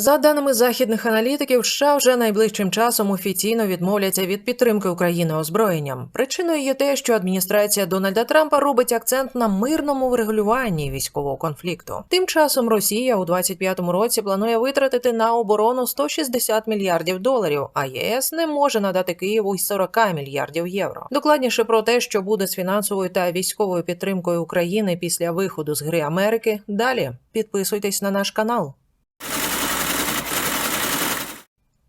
За даними західних аналітиків, США вже найближчим часом офіційно відмовляться від підтримки України озброєнням. Причиною є те, що адміністрація Дональда Трампа робить акцент на мирному врегулюванні військового конфлікту. Тим часом Росія у 25-му році планує витратити на оборону 160 мільярдів доларів, а ЄС не може надати Києву й 40 мільярдів євро. Докладніше про те, що буде з фінансовою та військовою підтримкою України після виходу з гри Америки. Далі підписуйтесь на наш канал.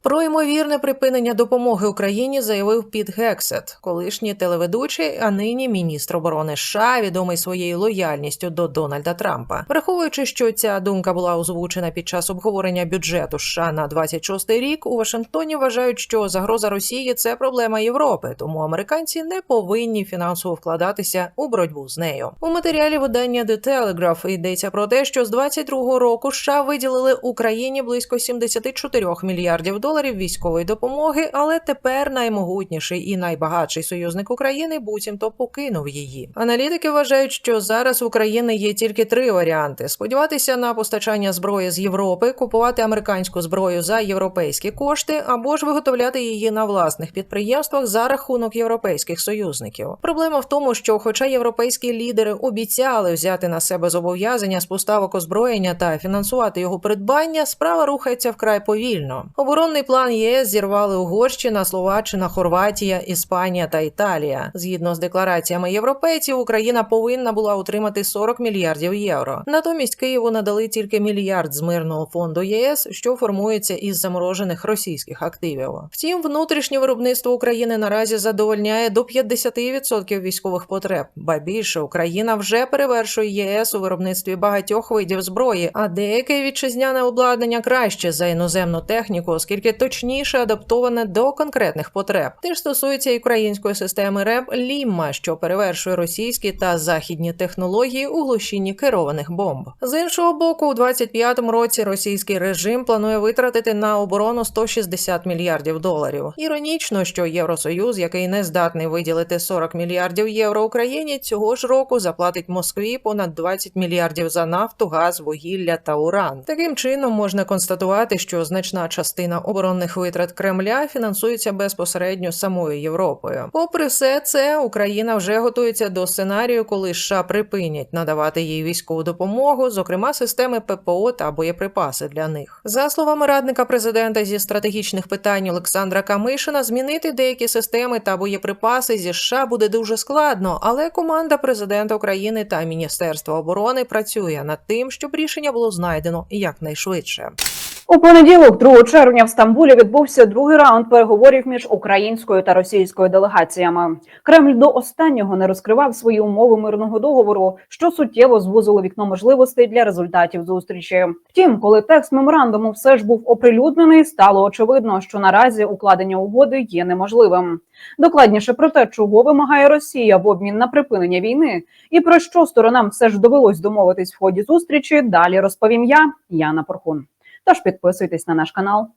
Про ймовірне припинення допомоги Україні заявив Піт Гексет, колишній телеведучий, а нині міністр оборони США, відомий своєю лояльністю до Дональда Трампа. Враховуючи, що ця думка була озвучена під час обговорення бюджету США на 26-й рік, у Вашингтоні вважають, що загроза Росії це проблема Європи, тому американці не повинні фінансово вкладатися у боротьбу з нею. У матеріалі видання The Telegraph йдеться про те, що з 22-го року США виділили Україні близько 74 мільярдів доларів військової допомоги, але тепер наймогутніший і найбагатший союзник України буцімто покинув її. Аналітики вважають, що зараз в України є тільки три варіанти: сподіватися на постачання зброї з Європи, купувати американську зброю за європейські кошти, або ж виготовляти її на власних підприємствах за рахунок європейських союзників. Проблема в тому, що, хоча європейські лідери обіцяли взяти на себе зобов'язання з поставок озброєння та фінансувати його придбання, справа рухається вкрай повільно. Оборонний план ЄС зірвали Угорщина, Словаччина, Хорватія, Іспанія та Італія. Згідно з деклараціями європейців, Україна повинна була утримати 40 мільярдів євро. Натомість Києву надали тільки мільярд з мирного фонду ЄС, що формується із заморожених російських активів. Втім, внутрішнє виробництво України наразі задовольняє до 50% військових потреб. Ба більше Україна вже перевершує єС у виробництві багатьох видів зброї, а деяке вітчизняне обладнання краще за іноземну техніку, оскільки точніше адаптоване до конкретних потреб. Теж стосується і української системи РЕБ Лімма, що перевершує російські та західні технології у глушінні керованих бомб. З іншого боку, у 25-му році російський режим планує витратити на оборону 160 мільярдів доларів. Іронічно, що Євросоюз, який не здатний виділити 40 мільярдів євро Україні, цього ж року заплатить Москві понад 20 мільярдів за нафту, газ, вугілля та уран. Таким чином можна констатувати, що значна частина оборонних витрат Кремля фінансується безпосередньо самою Європою. Попри все це, Україна вже готується до сценарію, коли США припинять надавати їй військову допомогу, зокрема системи ППО та боєприпаси для них. За словами радника президента зі стратегічних питань Олександра Камишина, змінити деякі системи та боєприпаси зі США буде дуже складно, але команда президента України та Міністерства оборони працює над тим, щоб рішення було знайдено якнайшвидше. У понеділок, 2 червня, в Стамбулі відбувся другий раунд переговорів між українською та російською делегаціями. Кремль до останнього не розкривав свої умови мирного договору, що суттєво звузило вікно можливостей для результатів зустрічі. Втім, коли текст меморандуму все ж був оприлюднений, стало очевидно, що наразі укладення угоди є неможливим. Докладніше про те, чого вимагає Росія в обмін на припинення війни, і про що сторонам все ж довелось домовитись в ході зустрічі. Далі розповім я, Яна Порхун. Тож підписуйтесь на наш канал.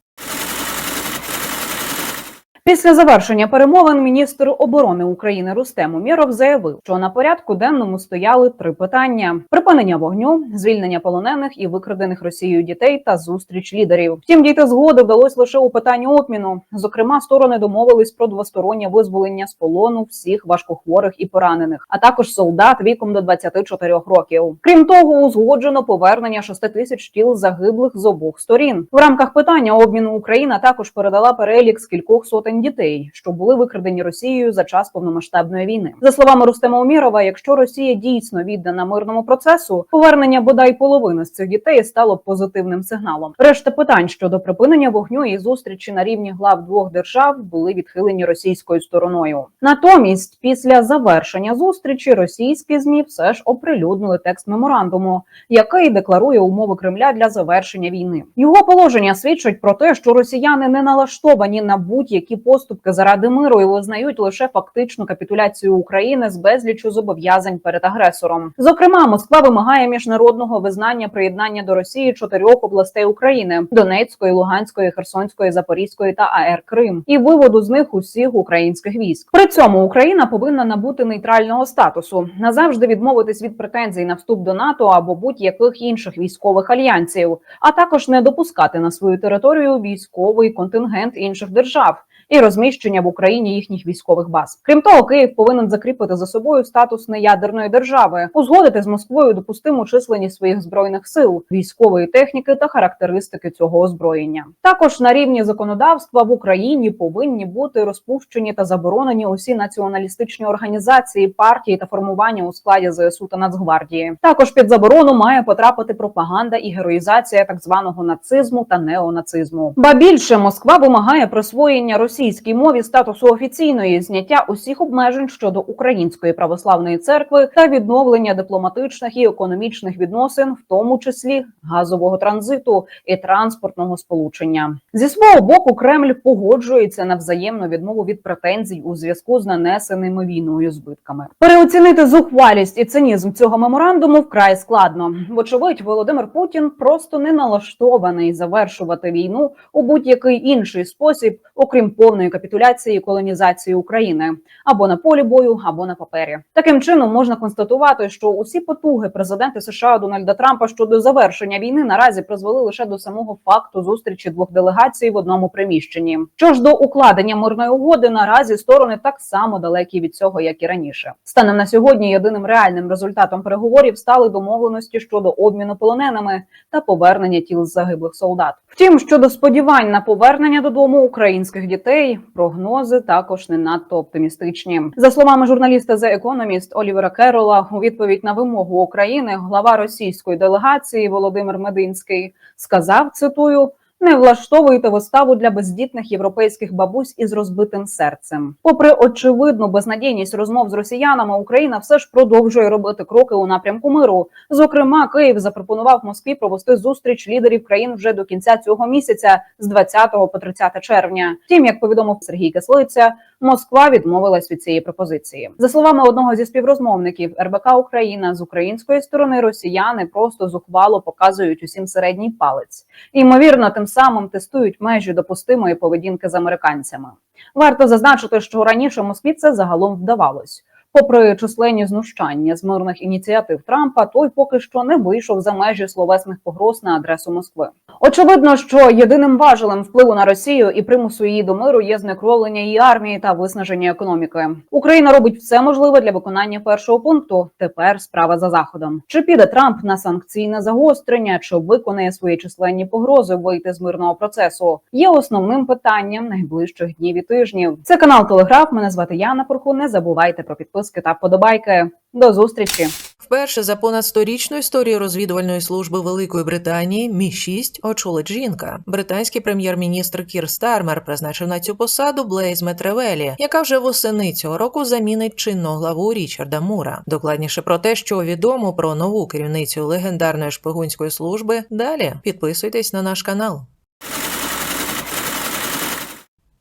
Після завершення перемовин міністр оборони України Рустем Умєров заявив, що на порядку денному стояли три питання: припинення вогню, звільнення полонених і викрадених Росією дітей та зустріч лідерів. Втім, дійти згоди вдалося лише у питанні обміну. Зокрема, сторони домовились про двостороннє визволення з полону всіх важкохворих і поранених, а також солдат віком до 24 років. Крім того, узгоджено повернення 6 тисяч тіл загиблих з обох сторін. В рамках питання обміну Україна також передала перелік з кількох сотень дітей, що були викрадені Росією за час повномасштабної війни. За словами Рустема Умірова, якщо Росія дійсно віддана мирному процесу, повернення бодай половини з цих дітей стало позитивним сигналом. Решта питань щодо припинення вогню і зустрічі на рівні глав двох держав були відхилені російською стороною. Натомість, після завершення зустрічі, російські змі все ж оприлюднили текст меморандуму, який декларує умови Кремля для завершення війни. Його положення свідчать про те, що росіяни не налаштовані на будь-які поступки заради миру і визнають лише фактичну капітуляцію України з безлічу зобов'язань перед агресором. Зокрема, Москва вимагає міжнародного визнання приєднання до Росії чотирьох областей України: Донецької, Луганської, Херсонської, Запорізької та АР Крим, і виводу з них усіх українських військ. При цьому Україна повинна набути нейтрального статусу, назавжди відмовитись від претензій на вступ до НАТО або будь-яких інших військових альянсів, а також не допускати на свою територію військовий контингент інших держав. І розміщення в Україні їхніх військових баз. Крім того, Київ повинен закріпити за собою статус неядерної держави, узгодити з Москвою допустиму численність своїх збройних сил, військової техніки та характеристики цього озброєння. Також на рівні законодавства в Україні повинні бути розпущені та заборонені усі націоналістичні організації, партії та формування у складі ЗСУ та Нацгвардії. Також під заборону має потрапити пропаганда і героїзація так званого нацизму та неонацизму. Ба більше Москва вимагає присвоєння російській мові статусу офіційної, зняття усіх обмежень щодо української православної церкви та відновлення дипломатичних і економічних відносин, в тому числі газового транзиту і транспортного сполучення. Зі свого боку, Кремль погоджується на взаємну відмову від претензій у зв'язку з нанесеними війною збитками. Переоцінити зухвалість і цинізм цього меморандуму вкрай складно. Вочевидь, Володимир Путін просто не налаштований завершувати війну у будь-який інший спосіб, окрім повної капітуляції колонізації України або на полі бою, або на папері. Таким чином можна констатувати, що усі потуги президента США Дональда Трампа щодо завершення війни наразі призвели лише до самого факту зустрічі двох делегацій в одному приміщенні. Що ж до укладення мирної угоди, наразі сторони так само далекі від цього, як і раніше. Станом на сьогодні єдиним реальним результатом переговорів стали домовленості щодо обміну полоненими та повернення тіл загиблих солдат. Втім, щодо сподівань на повернення додому українських дітей, прогнози також не надто оптимістичні. За словами журналіста The Economist Олівера Керола, у відповідь на вимогу України глава російської делегації Володимир Мединський сказав: цитую. Не влаштовуєте виставу для бездітних європейських бабусь із розбитим серцем. Попри очевидну безнадійність розмов з росіянами, Україна все ж продовжує робити кроки у напрямку миру. Зокрема, Київ запропонував Москві провести зустріч лідерів країн вже до кінця цього місяця, з 20 по 30 червня. Втім, як повідомив Сергій Кислиця, Москва відмовилась від цієї пропозиції. За словами одного зі співрозмовників РБК Україна з української сторони росіяни просто зухвало показують усім середній палець. Ймовірно, тим самим тестують межі допустимої поведінки з американцями. Варто зазначити, що раніше Москві це загалом вдавалось. Попри численні знущання з мирних ініціатив Трампа, той поки що не вийшов за межі словесних погроз на адресу Москви. Очевидно, що єдиним важелем впливу на Росію і примусу її до миру є знекровлення її армії та виснаження економіки. Україна робить все можливе для виконання першого пункту. Тепер справа за заходом. Чи піде Трамп на санкційне загострення, чи виконає свої численні погрози вийти з мирного процесу? Є основним питанням найближчих днів і тижнів. Це канал Телеграф. Мене звати Яна Порху. Не забувайте про підписки та вподобайки. До зустрічі. Вперше за понад сторічну історію розвідувальної служби Великої Британії Мі 6 очолить жінка. Британський прем'єр-міністр Кір Стармер призначив на цю посаду Блейз Метревелі, яка вже восени цього року замінить чинного главу Річарда Мура. Докладніше про те, що відомо про нову керівницю легендарної шпигунської служби. Далі підписуйтесь на наш канал.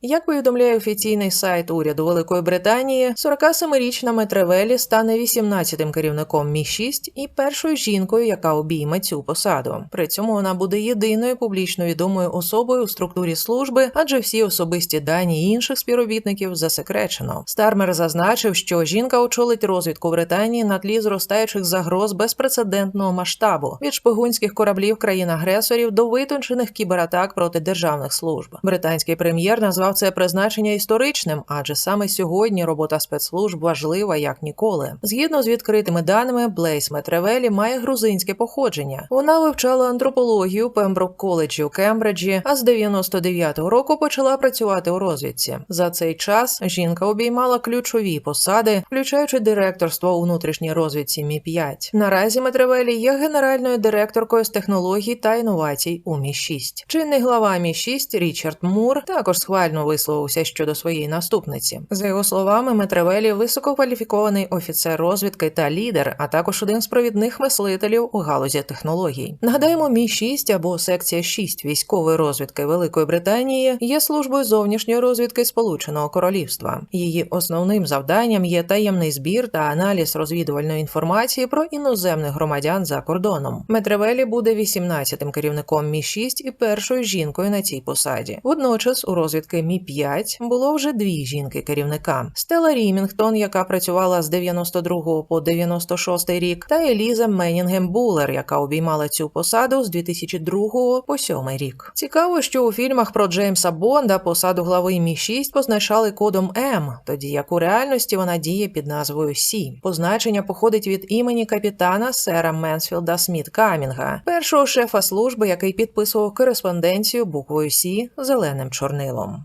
Як повідомляє офіційний сайт уряду Великої Британії, 47-річна Метревелі стане 18-тим керівником Мі 6 і першою жінкою, яка обійме цю посаду. При цьому вона буде єдиною публічно відомою особою у структурі служби, адже всі особисті дані інших співробітників засекречено. Стармер зазначив, що жінка очолить розвідку Британії на тлі зростаючих загроз безпрецедентного масштабу від шпигунських кораблів країн-агресорів до витончених кібератак проти державних служб. Британський прем'єр назвав це призначення історичним, адже саме сьогодні робота спецслужб важлива як ніколи. Згідно з відкритими даними, Блейс Метревелі має грузинське походження. Вона вивчала антропологію Пемброк коледжі у Кембриджі, а з 99-го року почала працювати у розвідці. За цей час жінка обіймала ключові посади, включаючи директорство у внутрішній розвідці Мі 5 Наразі Метревелі є генеральною директоркою з технологій та інновацій у Мі 6 Чинний глава Мі 6 Річард Мур також схвально висловився щодо своєї наступниці. За його словами, Метревелі висококваліфікований офіцер розвідки та лідер, а також один з провідних мислителів у галузі технологій. Нагадаємо, мі 6 або секція 6 військової розвідки Великої Британії є службою зовнішньої розвідки Сполученого Королівства. Її основним завданням є таємний збір та аналіз розвідувальної інформації про іноземних громадян за кордоном. Метревелі буде 18-тим керівником Мі 6 і першою жінкою на цій посаді. Водночас у розвідки Мі 5 було вже дві жінки керівника: Стела Рімінгтон, яка працювала з 92 по 96 рік, та Еліза Менінгем Булер, яка обіймала цю посаду з 2002 по 7 рік. Цікаво, що у фільмах про Джеймса Бонда посаду глави Мі 6 позначали кодом М, тоді як у реальності вона діє під назвою Сі. Позначення походить від імені капітана сера Менсфілда Сміт Камінга, першого шефа служби, який підписував кореспонденцію буквою Сі зеленим чорнилом.